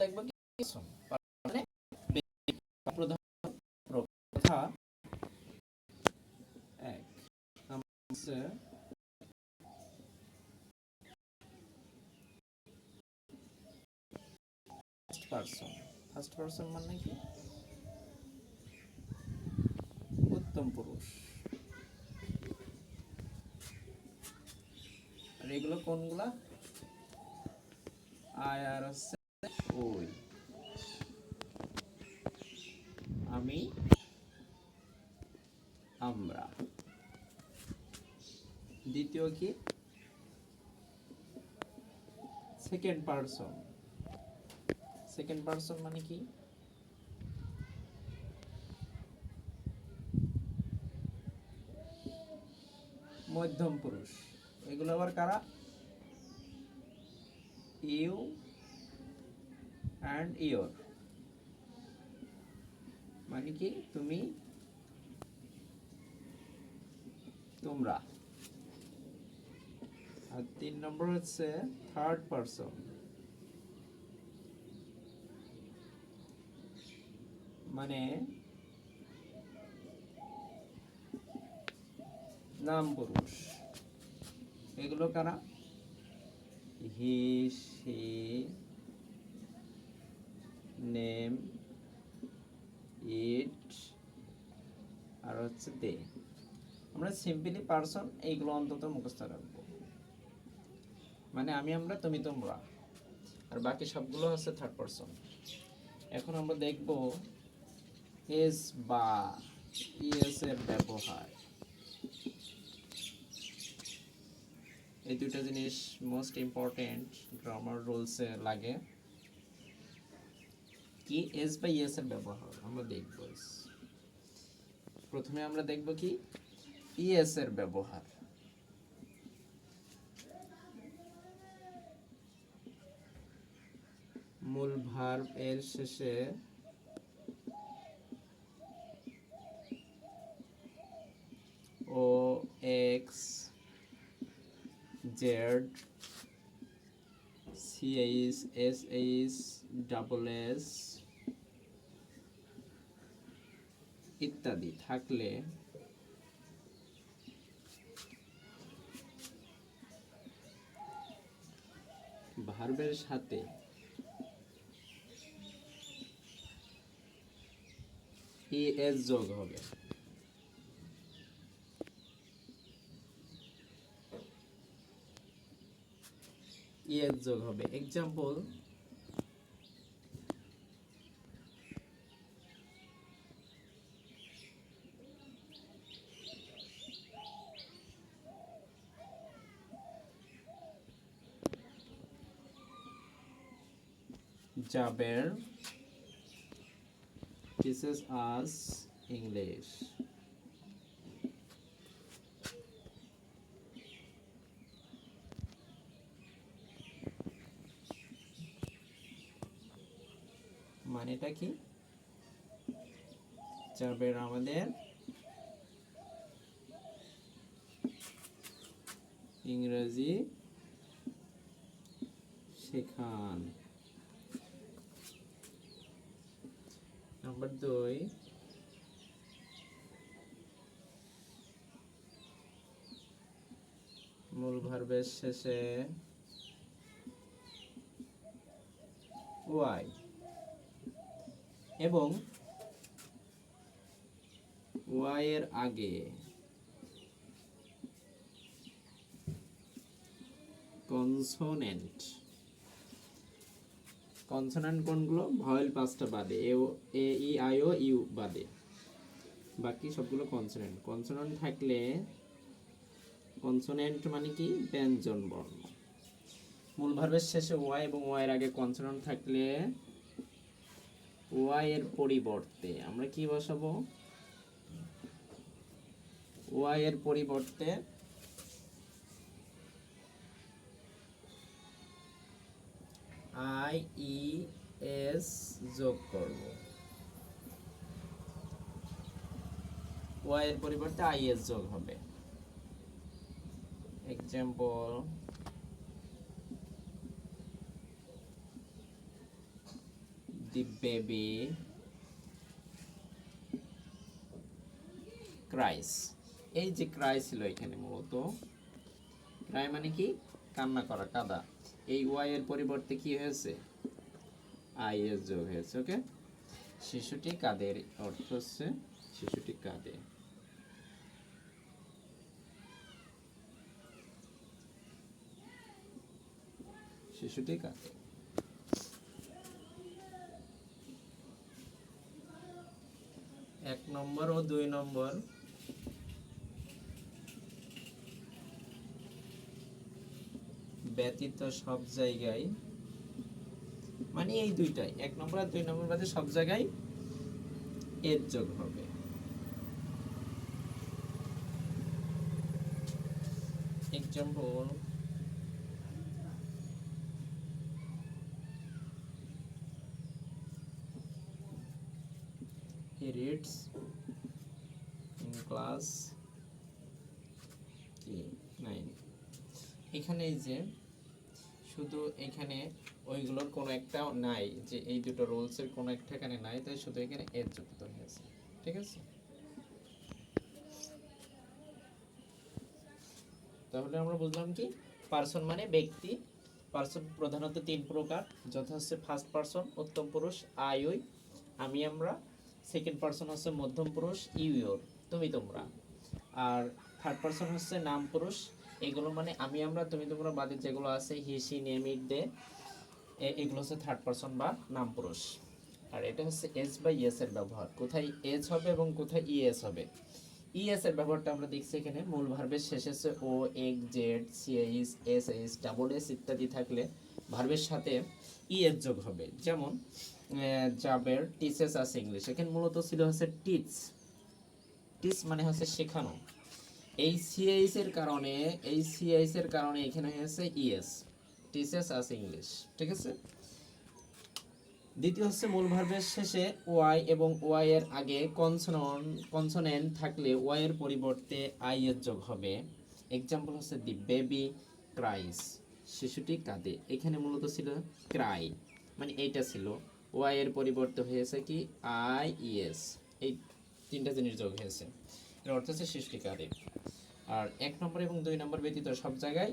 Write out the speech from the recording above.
কি? Person, মানে ব্যক্তি প্রধান কথা এক ফার্স্ট পারসন ফার্স্ট পারসন মানে কি? উত্তম পুরুষ। আর এগুলো কোনগুলা? আয় আর হচ্ছে ওই আমি, আমরা। দ্বিতীয় কি? সেকেন্ড পারসন সেকেন্ড পারসন মানে কি? মধ্যম পুরুষ। এগুলো আবার কারা? ইউ অ্যান্ড ইয়োর মানে কি? তুমি, তোমরা। আর তিন নম্বর হচ্ছে থার্ড পারসন মানে নাম পুরুষ এগুলো কারা? হি সি নেম ইট আর হচ্ছে দে আমরা সিম্পলি পারসন এইগুলো অন্তত মুখস্থ রাখব। মানে আমি, আমরা, তুমি, তোমরা। আর বাকি সবগুলো হচ্ছে থার্ড পারসন এখন আমরা দেখব এস বা ইএস এর ব্যবহার। এই দুইটা জিনিস মোস্ট ইম্পর্টেন্ট গ্রামার রুলসে লাগে। কি? এস বা ইএস এর ব্যবহার, আমরা দেখব প্রথমে আমরা দেখব কি? ইএস এর ব্যবহার। মূল ভার্ব এর শেষে O X Z C H S H double S ইত্যাদি থাকলে ভার্বের সাথে ইএস যোগ হবে। ইএস যোগ হবে। Example Jaber teaches us English মানেটা কি? জাবের আমাদের। ইংরেজি শেখান। নাম্বার দুই। মূল ভার্বের শেষে ওয়াই এবং ওয়াই এর আগে কনসোনেন্ট কনসোনেন্ট কোনগুলো ভয়েল পাঁচটা বাদে, এ এ, ই, আই, ও, ইউ বাদে। বাকি সবগুলো কনসোনেন্ট। কনসোনেন্ট থাকলে কনসোনেন্ট মানে কি? ব্যঞ্জন বর্ণ। মূল ভার্বের শেষে ওয়াই এবং ওয়াই এর আগে কনসোনেন্ট থাকলে ওয়াই এর পরিবর্তে আমরা কি বসাবো? ওয়াই এর পরিবর্তে আই ই এস যোগ করব। ওয়াই এর পরিবর্তে আই এস যোগ হবে। এক্সাম্পল দি বেবি ক্রাইস এই যে ক্রাই ছিল এখানে মূলত ক্রাই মানে কি? কান্না করা, কাদা। এই ওয়াই এর পরিবর্তে কি হয়েছে? আই এস যোগ হয়েছে ওকে শিশুটি কাদের অর্থ হচ্ছে শিশুটি কাঁদে শিশুটি কাঁদে এক নম্বর ও দুই নম্বর ব্যতীত সব জায়গায় মানে এই দুইটাই, এক নম্বর আর দুই নম্বর বাদে সব জায়গায় এর যোগ হবে। Example he reads in class কি নাইন এখানে এই যে শুধু এখানে ওইগুলোর কোনো একটা নাই, যে এই দুটো রুলসের কোনো একটা এখানে নাই, তাই শুধু এখানে এর যুক্ত হয়েছে। ঠিক আছে? তাহলে আমরা বুঝলাম কি? পার্সন মানে ব্যক্তি। পার্সন প্রধানত তিন প্রকার। যথা হচ্ছে ফার্স্ট পার্সন উত্তম পুরুষ আই ওই, আমি, আমরা। সেকেন্ড পার্সন হচ্ছে মধ্যম পুরুষ ইউ ইউর তুমি, তোমরা। আর থার্ড পার্সন হচ্ছে নাম পুরুষ। এগুলো মানে আমি, আমরা, তুমি, তোমরা, বাদে যেগুলো আছে হিসি নেমিট দে এগুলো হচ্ছে থার্ড পার্সন বা নাম পুরুষ। আর এটা হচ্ছে এস বা ইএস এর ব্যবহার। কোথায় এস হবে এবং কোথায় ইএস হবে? ইএস এর ব্যবহারটা আমরা দেখছি এখানে। মূল ভার্বের শেষে হচ্ছে O X Z C H S S double S ইত্যাদি থাকলে ভার্বের সাথে ইএস যোগ হবে। যেমন জাবের টিচেস আছে ইংলিশ এখানে মূলত ছিল হচ্ছে টিচ টিচ মানে হচ্ছে শেখানো। এই সিএইস এর কারণে এই সিএইস এর কারণে এখানে হয়েছে ইএস টিচেস আছে ইংলিশ ঠিক আছে? দ্বিতীয় হচ্ছে মূল ভার্বের শেষে ওয়াই এবং ওয়াই এর আগে কনসনন কনসোনেন্ট থাকলে ওয়াই এর পরিবর্তে আই এর যোগ হবে। এক্সাম্পল হচ্ছে দি বেবি ক্রাইস শিশুটি কাঁদে। এখানে মূলত ছিল ক্রাই মানে এইটা ছিল। ওয়াই এর পরিবর্তে হয়েছে কি? আই ইএস এই তিনটা জিনিস যোগ হয়েছে। এর অর্থ হচ্ছে শিশুটি কাঁদে। আর এক নম্বর এবং দুই নম্বর ব্যতীত সব জায়গায়